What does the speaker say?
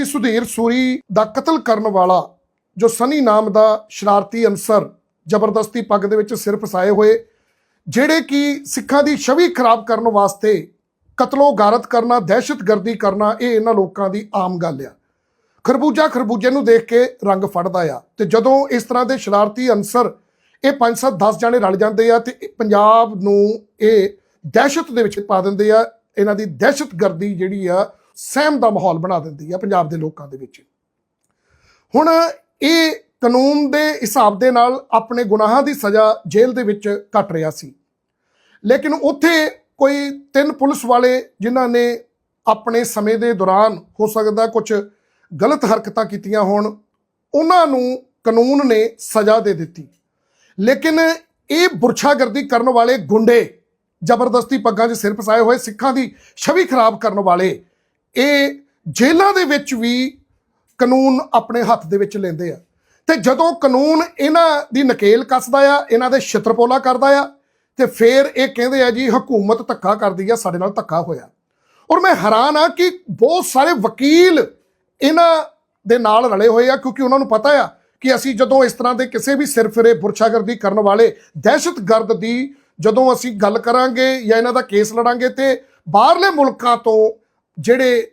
ਕਿ ਸੁਧੀਰ ਸੂਰੀ ਦਾ ਕਤਲ ਕਰਨ ਵਾਲਾ, ਜੋ ਸਨੀ ਨਾਮ ਦਾ ਸ਼ਰਾਰਤੀ ਅਨਸਰ ਜ਼ਬਰਦਸਤੀ ਪੱਗ ਦੇ ਵਿੱਚ ਸਿਰ ਫਸਾਏ ਹੋਏ, ਜਿਹੜੇ ਕਿ ਸਿੱਖਾਂ ਦੀ ਛਵੀ ਖਰਾਬ ਕਰਨ ਵਾਸਤੇ ਕਤਲੋ ਗਾਰਤ ਕਰਨਾ ਦਹਿਸ਼ਤਗਰਦੀ ਕਰਨਾ, ਇਹ ਇਹਨਾਂ ਲੋਕਾਂ ਦੀ ਆਮ ਗੱਲ ਆ। ਖਰਬੂਜਾ ਖਰਬੂਜੇ ਨੂੰ ਦੇਖ ਕੇ ਰੰਗ ਫੜਦਾ ਆ ਤੇ ਜਦੋਂ ਇਸ ਤਰ੍ਹਾਂ ਦੇ ਸ਼ਰਾਰਤੀ ਅਨਸਰ ਇਹ 5-7 10 ਜਾਣੇ ਰਲ ਜਾਂਦੇ ਆ ਤੇ ਪੰਜਾਬ ਨੂੰ ਇਹ ਦਹਿਸ਼ਤ ਦੇ ਵਿੱਚ ਪਾ ਦਿੰਦੇ ਆ, ਇਹਨਾਂ ਦੀ ਦਹਿਸ਼ਤਗਰਦੀ ਜਿਹੜੀ ਆ ਸਹਿਮ ਦਾ ਮਾਹੌਲ ਬਣਾ ਦਿੰਦੀ ਹੈ ਪੰਜਾਬ ਦੇ ਲੋਕਾਂ ਦੇ ਵਿੱਚ। ਹੁਣ ਇਹ ਕਾਨੂੰਨ ਦੇ ਹਿਸਾਬ ਦੇ ਨਾਲ ਆਪਣੇ ਗੁਨਾਹਾਂ ਦੀ ਸਜ਼ਾ ਜੇਲ੍ਹ ਦੇ ਵਿੱਚ ਕੱਟ ਰਿਹਾ ਸੀ। ਲੇਕਿਨ ਉੱਥੇ ਕੋਈ ਤਿੰਨ ਪੁਲਿਸ ਵਾਲੇ ਜਿਨ੍ਹਾਂ ਨੇ ਆਪਣੇ ਸਮੇਂ ਦੇ ਦੌਰਾਨ ਹੋ ਸਕਦਾ ਕੁਝ ਗਲਤ ਹਰਕਤਾਂ ਕੀਤੀਆਂ ਹੋਣ, ਉਹਨਾਂ ਨੂੰ ਕਾਨੂੰਨ ਨੇ ਸਜ਼ਾ ਦੇ ਦਿੱਤੀ। ਲੇਕਿਨ ਇਹ ਬੁਰਛਾਗਰਦੀ ਕਰਨ ਵਾਲੇ ਗੁੰਡੇ, ਜ਼ਬਰਦਸਤੀ ਪੱਗਾਂ 'ਚ ਸਿਰ ਫਸਾਏ ਹੋਏ ਸਿੱਖਾਂ ਦੀ ਛਵੀ ਖਰਾਬ ਕਰਨ ਵਾਲੇ ਇਹ ਜੇਲ੍ਹਾਂ ਦੇ ਵਿੱਚ ਵੀ ਕਾਨੂੰਨ ਆਪਣੇ ਹੱਥ ਦੇ ਵਿੱਚ ਲੈਂਦੇ ਆ। ਤੇ ਜਦੋਂ ਕਾਨੂੰਨ ਇਹਨਾਂ ਦੀ ਨਕੇਲ ਕੱਸਦਾ ਆ, ਇਹਨਾਂ ਦੇ ਛਿੱਤਰਪੋਲਾ ਕਰਦਾ ਆ, ਤੇ ਫਿਰ ਇਹ ਕਹਿੰਦੇ ਆ ਜੀ, ਹਕੂਮਤ ਧੱਕਾ ਕਰਦੀ ਆ, ਸਾਡੇ ਨਾਲ ਧੱਕਾ ਹੋਇਆ। ਔਰ ਮੈਂ ਹੈਰਾਨ ਆ ਕਿ ਬਹੁਤ ਸਾਰੇ ਵਕੀਲ ਇਹਨਾਂ ਦੇ ਨਾਲ ਰਲੇ ਹੋਏ ਆ, ਕਿਉਂਕਿ ਉਹਨਾਂ ਨੂੰ ਪਤਾ ਆ ਕਿ ਅਸੀਂ ਜਦੋਂ ਇਸ ਤਰ੍ਹਾਂ ਦੇ ਕਿਸੇ ਵੀ ਸਿਰਫਿਰੇ ਬੁਰਸ਼ਾਗਰਦੀ ਕਰਨ ਵਾਲੇ ਦਹਿਸ਼ਤਗਰਦ ਦੀ ਜਦੋਂ ਅਸੀਂ ਗੱਲ ਕਰਾਂਗੇ ਜਾਂ ਇਹਨਾਂ ਦਾ ਕੇਸ ਲੜਾਂਗੇ, ਤੇ ਬਾਹਰਲੇ ਮੁਲਕਾਂ ਤੋਂ ਜਿਹੜੇ